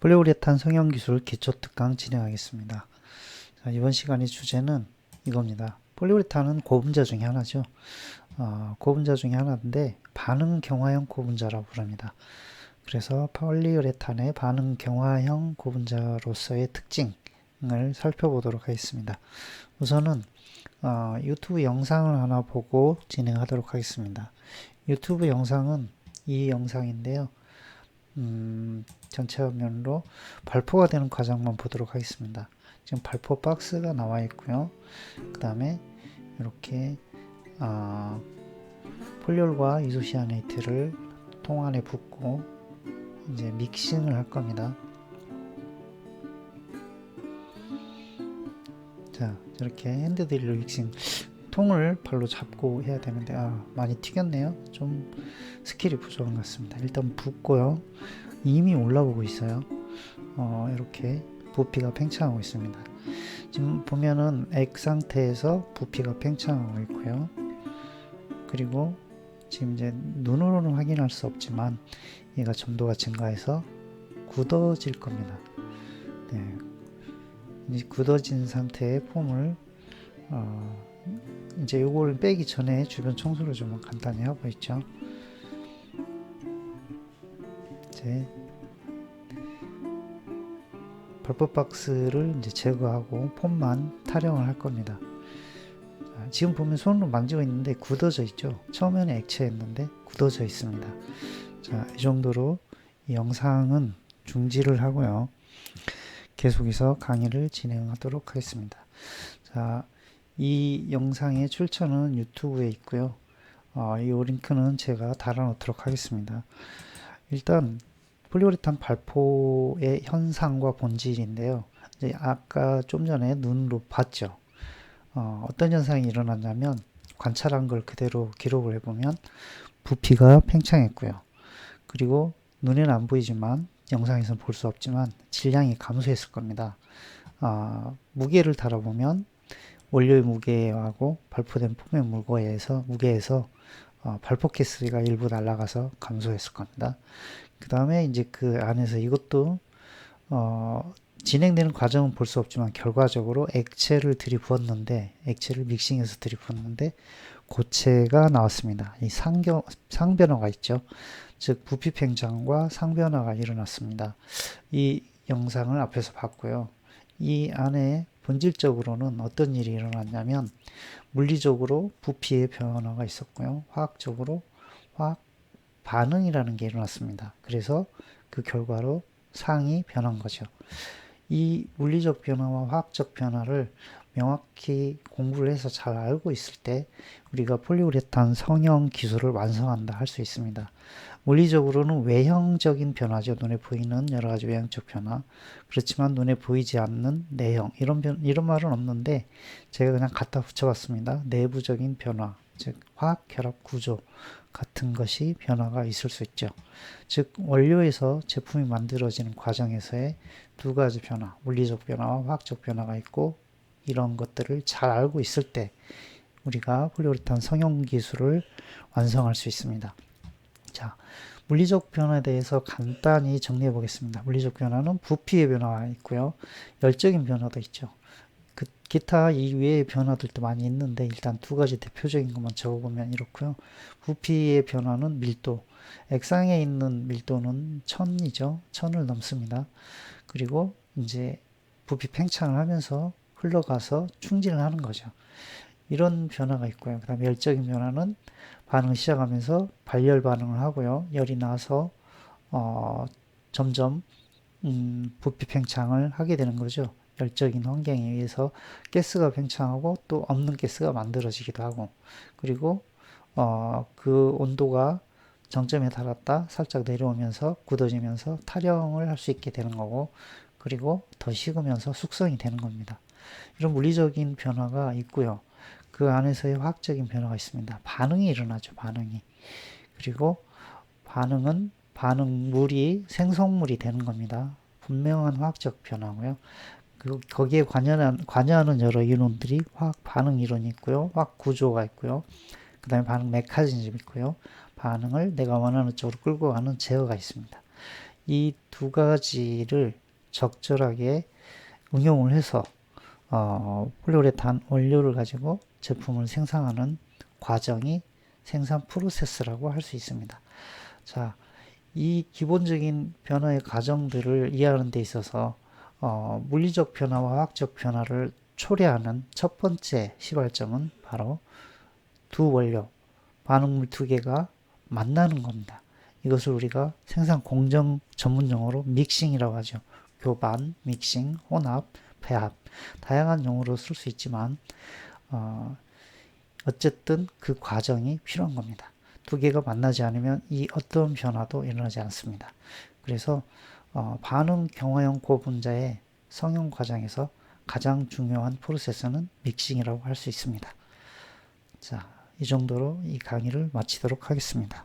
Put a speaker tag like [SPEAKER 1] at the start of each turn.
[SPEAKER 1] 폴리우레탄 성형 기술 기초 특강 진행하겠습니다. 자, 이번 시간의 주제는 이겁니다. 폴리우레탄은 고분자 중에 하나죠. 어, 고분자 중에 하나인데 반응 경화형 고분자라고 부릅니다. 그래서 폴리우레탄의 반응 경화형 고분자로서의 특징을 살펴보도록 하겠습니다. 우선은 어, 유튜브 영상을 하나 보고 진행하도록 하겠습니다. 유튜브 영상은 이 영상인데요. 음, 전체 화면으로 발포가 되는 과정만 보도록 하겠습니다. 지금 발포 박스가 나와 있고요. 그 다음에 이렇게 아, 폴리올과 이소시아네이트를 통 안에 붓고 이제 믹싱을 할 겁니다. 자, 이렇게 핸드드릴로 믹싱 통을 발로 잡고 해야 되는데 아, 많이 튀겼네요. 좀 스킬이 부족한 것 같습니다. 일단 붓고요. 이미 올라오고 있어요. 어, 이렇게 부피가 팽창하고 있습니다. 지금 보면은 액 상태에서 부피가 팽창하고 있고요. 그리고 지금 이제 눈으로는 확인할 수 없지만 얘가 점도가 증가해서 굳어질 겁니다. 네. 굳어진 상태의 폼을 어, 이제 이걸 빼기 전에 주변 청소를 좀 간단히 하고 있죠. 이제 벌법 박스를 이제 제거하고 폼만 타령을 할 겁니다. 자, 지금 보면 손으로 만지고 있는데 굳어져 있죠. 처음에는 액체였는데 굳어져 있습니다. 자, 이 정도로 이 영상은 중지를 하고요. 계속해서 강의를 진행하도록 하겠습니다. 자, 이 영상의 출처는 유튜브에 있고요. 어, 이 링크는 제가 달아놓도록 하겠습니다. 일단 폴리우레탄 발포의 현상과 본질인데요. 이제 아까 좀 전에 눈으로 봤죠. 어, 어떤 현상이 일어났냐면 관찰한 걸 그대로 기록을 해보면 부피가 팽창했고요. 그리고 눈에는 안 보이지만 영상에서는 볼 수 없지만 질량이 감소했을 겁니다. 어, 무게를 달아보면 원료의 무게하고 발포된 폼의 무게에서 무게에서 어, 발포 개수가 일부 날아가서 감소했을 겁니다. 그 다음에 이제 그 안에서 이것도 어, 진행되는 과정은 볼 수 없지만 결과적으로 액체를 들이부었는데 액체를 믹싱해서 들이부었는데 고체가 나왔습니다. 이 상겨, 상변화가 있죠. 즉 부피 팽창과 상변화가 일어났습니다. 이 영상을 앞에서 봤고요. 이 안에 본질적으로는 어떤 일이 일어났냐면 물리적으로 부피의 변화가 있었고요. 화학적으로 화학 반응이라는 게 일어났습니다. 그래서 그 결과로 상이 변한 거죠. 이 물리적 변화와 화학적 변화를 명확히 공부를 해서 잘 알고 있을 때 우리가 폴리우레탄 성형 기술을 완성한다 할 수 있습니다. 물리적으로는 외형적인 변화죠. 눈에 보이는 여러 가지 외형적 변화. 그렇지만 눈에 보이지 않는 내형 이런 변, 이런 말은 없는데 제가 그냥 갖다 붙여봤습니다. 내부적인 변화, 즉 화학 결합 구조 같은 것이 변화가 있을 수 있죠. 즉 원료에서 제품이 만들어지는 과정에서의 두 가지 변화, 물리적 변화와 화학적 변화가 있고 이런 것들을 잘 알고 있을 때 우리가 폴리우레탄 성형 기술을 완성할 수 있습니다. 자, 물리적 변화에 대해서 간단히 정리해 보겠습니다. 물리적 변화는 부피의 변화가 있고요. 열적인 변화도 있죠. 그 기타 이외의 변화들도 많이 있는데 일단 두 가지 대표적인 것만 적어보면 이렇고요. 부피의 변화는 밀도, 액상에 있는 밀도는 천이죠. 천을 넘습니다. 그리고 이제 부피 팽창을 하면서 흘러가서 충진을 하는 거죠. 이런 변화가 있고요. 그 다음에 열적인 변화는 반응을 시작하면서 발열 반응을 하고요. 열이 나서 어, 점점 음, 부피 팽창을 하게 되는 거죠. 열적인 환경에 의해서 가스가 팽창하고 또 없는 가스가 만들어지기도 하고 그리고 어, 그 온도가 정점에 달았다 살짝 내려오면서 굳어지면서 타령을 할 수 있게 되는 거고 그리고 더 식으면서 숙성이 되는 겁니다. 이런 물리적인 변화가 있고요. 그 안에서의 화학적인 변화가 있습니다. 반응이 일어나죠. 반응이. 그리고 반응은 반응물이 생성물이 되는 겁니다. 분명한 화학적 변화고요. 그 거기에 관여하는, 관여하는 여러 이론들이 화학 반응 이론이 있고요. 화학 구조가 있고요. 그 다음에 반응 메커니즘 있고요. 반응을 내가 원하는 쪽으로 끌고 가는 제어가 있습니다. 이 두 가지를 적절하게 응용을 해서 어, 폴리우레탄 원료를 가지고 제품을 생산하는 과정이 생산 프로세스라고 할 수 있습니다. 자, 이 기본적인 변화의 과정들을 이해하는 데 있어서 어, 물리적 변화와 화학적 변화를 초래하는 첫 번째 시발점은 바로 두 원료, 반응물 두 개가 만나는 겁니다. 이것을 우리가 생산 공정 전문 용어로 믹싱이라고 하죠. 교반, 믹싱, 혼합, 배합 다양한 용어로 쓸 수 있지만 어, 어쨌든 그 과정이 필요한 겁니다. 두 개가 만나지 않으면 이 어떤 변화도 일어나지 않습니다. 그래서 어, 반응 경화형 고분자의 성형 과정에서 가장 중요한 프로세스는 믹싱이라고 할 수 있습니다. 자, 이 정도로 이 강의를 마치도록 하겠습니다.